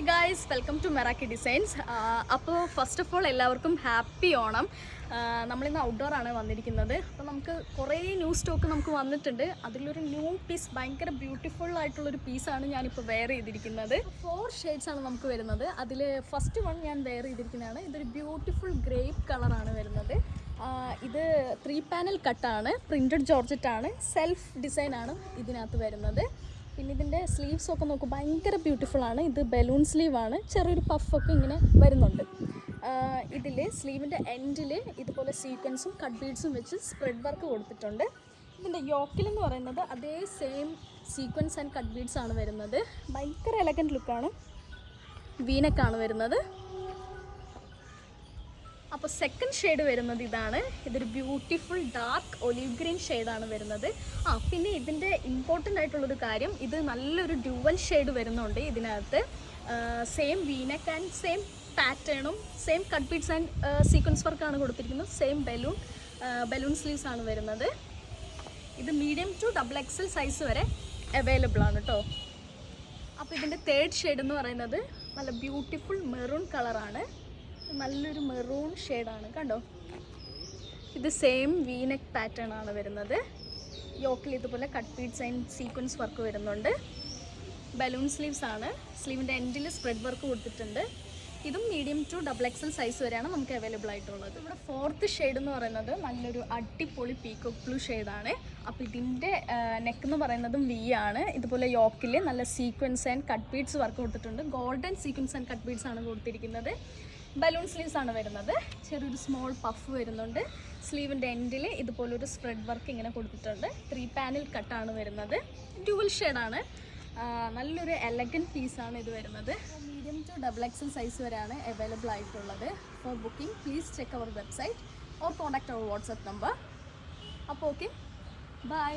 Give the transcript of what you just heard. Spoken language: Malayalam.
Hi guys welcome to Meraki designs അപ്പോൾ ഫസ്റ്റ് ഓഫ് ഓൾ എല്ലാവർക്കും ഹാപ്പി ഓണം. ആ, നമ്മളിന്ന് ഔട്ട്ഡോർ ആണ് വന്നിരിക്കുന്നത്. അപ്പോൾ നമുക്ക് കുറേ ന്യൂ സ്റ്റോക്ക് നമുക്ക് വന്നിട്ടുണ്ട്. അതിലൊരു ന്യൂ പീസ് ഭയങ്കര ബ്യൂട്ടിഫുൾ ആയിട്ടുള്ളൊരു പീസാണ് ഞാനിപ്പോൾ വെയർ ചെയ്തിരിക്കുന്നത്. ഫോർ ഷെയ്ഡ്സ് ആണ് നമുക്ക് വരുന്നത്. അതിൽ ഫസ്റ്റ് വൺ ഞാൻ വെയർ ചെയ്തിരിക്കുന്നതാണ്. ഇതൊരു ബ്യൂട്ടിഫുൾ ഗ്രേപ്പ് കളറാണ് വരുന്നത്. ആ, ഇത് ത്രീ പാനൽ കട്ടാണ് പ്രിന്റഡ് ജോർജറ്റ് ആണ് സെൽഫ് ഡിസൈനാണ് ഇതിനകത്ത് വരുന്നത്. പിന്നെ ഇതിന്റെ സ്ലീവ്സ് ഒക്കെ നോക്ക് ഭയങ്കര ബ്യൂട്ടിഫുൾ ആണ്. ഇത് ബലൂൺ സ്ലീവ് ആണ്. ചെറിയൊരു പഫൊക്കെ ഇങ്ങനെ വരുന്നുണ്ട്. ഇതിൽ സ്ലീവിന്റെ എൻഡിൽ ഇതുപോലെ സീക്വൻസും കട്ട് ബീഡ്സും വെച്ച് സ്പ്രെഡ് വർക്ക് കൊടുത്തിട്ടുണ്ട്. ഇതിന്റെ യോക്കിലെന്ന് പറയുന്നത് അതേ same sequence and cut beads ആണ് വരുന്നത്. ഭയങ്കര എലഗന്റ് ലുക്കാണ് വീനക്കാണ് വരുന്നത്. അപ്പോൾ സെക്കൻഡ് ഷെയ്ഡ് വരുന്നത് ഇതാണ്. ഇതൊരു ബ്യൂട്ടിഫുൾ ഡാർക്ക് ഒലിവ് ഗ്രീൻ ഷെയ്ഡാണ് വരുന്നത്. ആ പിന്നെ ഇതിന്റെ ഇമ്പോർട്ടന്റ് ആയിട്ടുള്ളൊരു കാര്യം ഇത് നല്ലൊരു ഡ്യുവൽ ഷെയ്ഡ് വരുന്നുണ്ട് ഇതിനകത്ത്. സെയിം വീനക്ക് ആൻഡ് സെയിം പാറ്റേണും same cut beads and sequence വർക്കാണ് കൊടുത്തിരിക്കുന്നത്. സെയിം ബലൂൺ ബലൂൺ സ്ലീവ്സ് ആണ് വരുന്നത്. ഇത് medium to double XL size വരെ അവൈലബിൾ ആണ് കേട്ടോ അപ്പോൾ ഇതിന്റെ തേർഡ് ഷെയ്ഡ് എന്ന് പറയുന്നത് നല്ല ബ്യൂട്ടിഫുൾ മെറൂൺ കളറാണ് നല്ലൊരു മെറൂൺ ഷെയ്ഡാണ്. കണ്ടോ? ഇത് സെയിം വീനെക്ക് പാറ്റേൺ ആണ് വരുന്നത്. യോക്കിൽ ഇതുപോലെ cut beads and sequence work വരുന്നുണ്ട്. ബലൂൺ സ്ലീവ്സ് ആണ്. സ്ലീവിന്റെ എൻഡിൽ സ്പ്രെഡ് വർക്ക് കൊടുത്തിട്ടുണ്ട്. ഇതും medium to double XL size വരെയാണ് നമുക്ക് അവൈലബിൾ ആയിട്ടുള്ളത്. ഇവിടെ ഫോർത്ത് ഷെയ്ഡ് എന്ന് പറയുന്നത് നല്ലൊരു അടിപൊളി പീക്കോക്ക് ബ്ലൂ ഷെയ്ഡാണ് അപ്പോൾ ഇതിന്റെ നെക്ക് എന്ന് പറയുന്നതും വി ആണ്. ഇതുപോലെ യോക്കിൽ നല്ല sequence and cut beads work കൊടുത്തിട്ടുണ്ട്. Golden sequence and cut beads ആണ് കൊടുത്തിരിക്കുന്നത്. ബലൂൺ സ്ലീവ്സ് ആണ് വരുന്നത്. ചെറിയൊരു സ്മോൾ പഫ് വരുന്നുണ്ട്. സ്ലീവിന്റെ എൻഡിൽ ഇതുപോലൊരു സ്പ്രെഡ് വർക്ക് ഇങ്ങനെ കൊടുത്തിട്ടുണ്ട്. ത്രീ പാനൽ കട്ടാണ് വരുന്നത്. ഡ്യുവൽ ഷെയ്ഡാണ് നല്ലൊരു എലഗൻ പീസാണ് ഇത് വരുന്നത്. Medium to double XL size വരെയാണ് അവൈലബിൾ ആയിട്ടുള്ളത്. For booking please check our website or contact our WhatsApp number അപ്പോൾ ഓക്കെ ബൈ